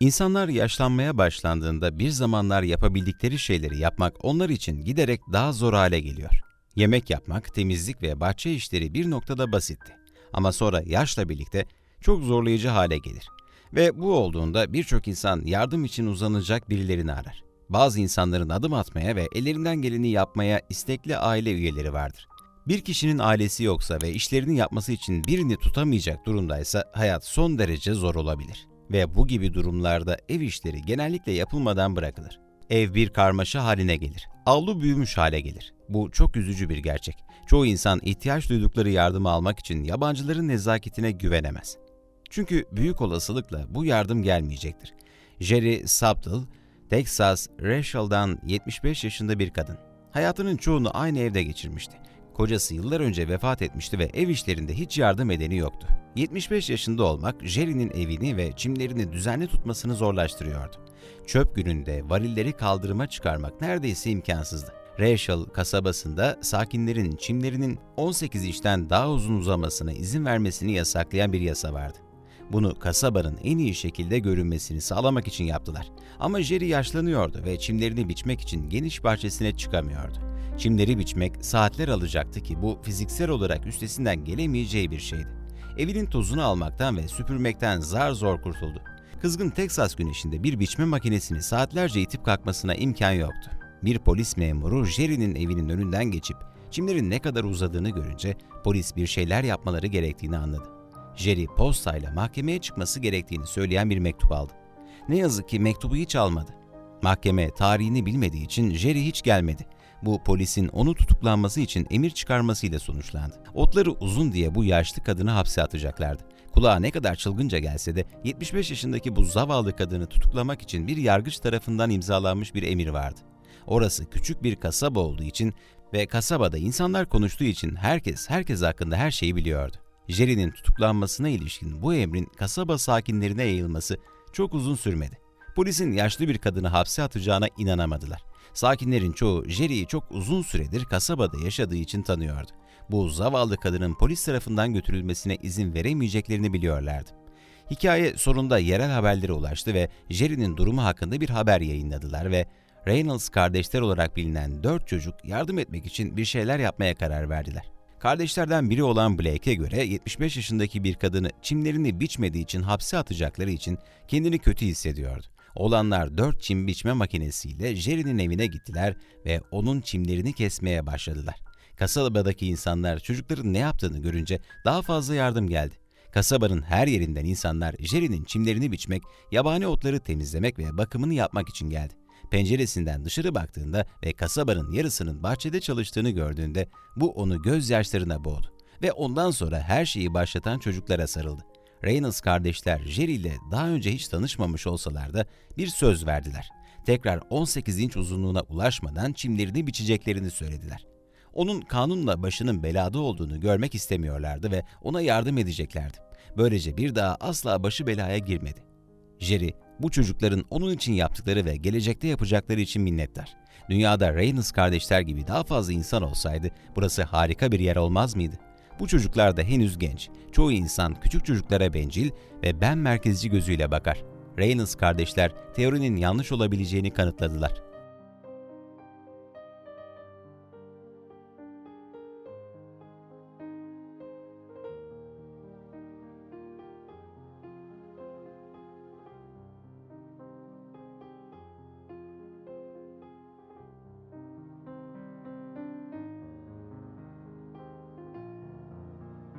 İnsanlar yaşlanmaya başlandığında bir zamanlar yapabildikleri şeyleri yapmak onlar için giderek daha zor hale geliyor. Yemek yapmak, temizlik ve bahçe işleri bir noktada basitti. Ama sonra yaşla birlikte çok zorlayıcı hale gelir. Ve bu olduğunda birçok insan yardım için uzanacak birilerini arar. Bazı insanların adım atmaya ve ellerinden geleni yapmaya istekli aile üyeleri vardır. Bir kişinin ailesi yoksa ve işlerini yapması için birini tutamayacak durumdaysa hayat son derece zor olabilir. Ve bu gibi durumlarda ev işleri genellikle yapılmadan bırakılır. Ev bir karmaşa haline gelir. Avlu büyümüş hale gelir. Bu çok üzücü bir gerçek. Çoğu insan ihtiyaç duydukları yardımı almak için yabancıların nezaketine güvenemez. Çünkü büyük olasılıkla bu yardım gelmeyecektir. Jerry Saptel, Texas Rachel'dan 75 yaşında bir kadın. Hayatının çoğunu aynı evde geçirmişti. Kocası yıllar önce vefat etmişti ve ev işlerinde hiç yardım edeni yoktu. 75 yaşında olmak Jerry'nin evini ve çimlerini düzenli tutmasını zorlaştırıyordu. Çöp gününde varilleri kaldırıma çıkarmak neredeyse imkansızdı. Rachel kasabasında sakinlerin çimlerinin 18 inçten daha uzun uzamasına izin vermesini yasaklayan bir yasa vardı. Bunu kasabanın en iyi şekilde görünmesini sağlamak için yaptılar. Ama Jerry yaşlanıyordu ve çimlerini biçmek için geniş bahçesine çıkamıyordu. Çimleri biçmek saatler alacaktı ki bu fiziksel olarak üstesinden gelemeyeceği bir şeydi. Evinin tozunu almaktan ve süpürmekten zar zor kurtuldu. Kızgın Teksas güneşinde bir biçme makinesini saatlerce itip kalkmasına imkan yoktu. Bir polis memuru Jerry'nin evinin önünden geçip çimlerin ne kadar uzadığını görünce polis bir şeyler yapmaları gerektiğini anladı. Jerry postayla mahkemeye çıkması gerektiğini söyleyen bir mektup aldı. Ne yazık ki mektubu hiç almadı. Mahkeme tarihini bilmediği için Jerry hiç gelmedi. Bu polisin onu tutuklanması için emir çıkarmasıyla sonuçlandı. Otları uzun diye bu yaşlı kadını hapse atacaklardı. Kulağa ne kadar çılgınca gelse de 75 yaşındaki bu zavallı kadını tutuklamak için bir yargıç tarafından imzalanmış bir emir vardı. Orası küçük bir kasaba olduğu için ve kasabada insanlar konuştuğu için herkes herkes hakkında her şeyi biliyordu. Jerry'nin tutuklanmasına ilişkin bu emrin kasaba sakinlerine yayılması çok uzun sürmedi. Polisin yaşlı bir kadını hapse atacağına inanamadılar. Sakinlerin çoğu Jerry'i çok uzun süredir kasabada yaşadığı için tanıyordu. Bu zavallı kadının polis tarafından götürülmesine izin veremeyeceklerini biliyorlardı. Hikaye sonunda yerel haberlere ulaştı ve Jerry'nin durumu hakkında bir haber yayınladılar ve Reynolds kardeşler olarak bilinen dört çocuk yardım etmek için bir şeyler yapmaya karar verdiler. Kardeşlerden biri olan Blake'e göre 75 yaşındaki bir kadını çimlerini biçmediği için hapse atacakları için kendini kötü hissediyordu. Olanlar dört çim biçme makinesiyle Jerry'nin evine gittiler ve onun çimlerini kesmeye başladılar. Kasabadaki insanlar çocukların ne yaptığını görünce daha fazla yardım geldi. Kasabanın her yerinden insanlar Jerry'nin çimlerini biçmek, yabani otları temizlemek ve bakımını yapmak için geldi. Penceresinden dışarı baktığında ve kasabanın yarısının bahçede çalıştığını gördüğünde bu onu gözyaşlarına boğdu. Ve ondan sonra her şeyi başlatan çocuklara sarıldı. Reynolds kardeşler Jerry ile daha önce hiç tanışmamış olsalar da bir söz verdiler. Tekrar 18 inç uzunluğuna ulaşmadan çimlerini biçeceklerini söylediler. Onun kanunla başının belada olduğunu görmek istemiyorlardı ve ona yardım edeceklerdi. Böylece bir daha asla başı belaya girmedi. Jerry, bu çocukların onun için yaptıkları ve gelecekte yapacakları için minnettar. Dünyada Reynolds kardeşler gibi daha fazla insan olsaydı burası harika bir yer olmaz mıydı? Bu çocuklar da henüz genç. Çoğu insan küçük çocuklara bencil ve ben merkezci gözüyle bakar. Reynolds kardeşler teorinin yanlış olabileceğini kanıtladılar.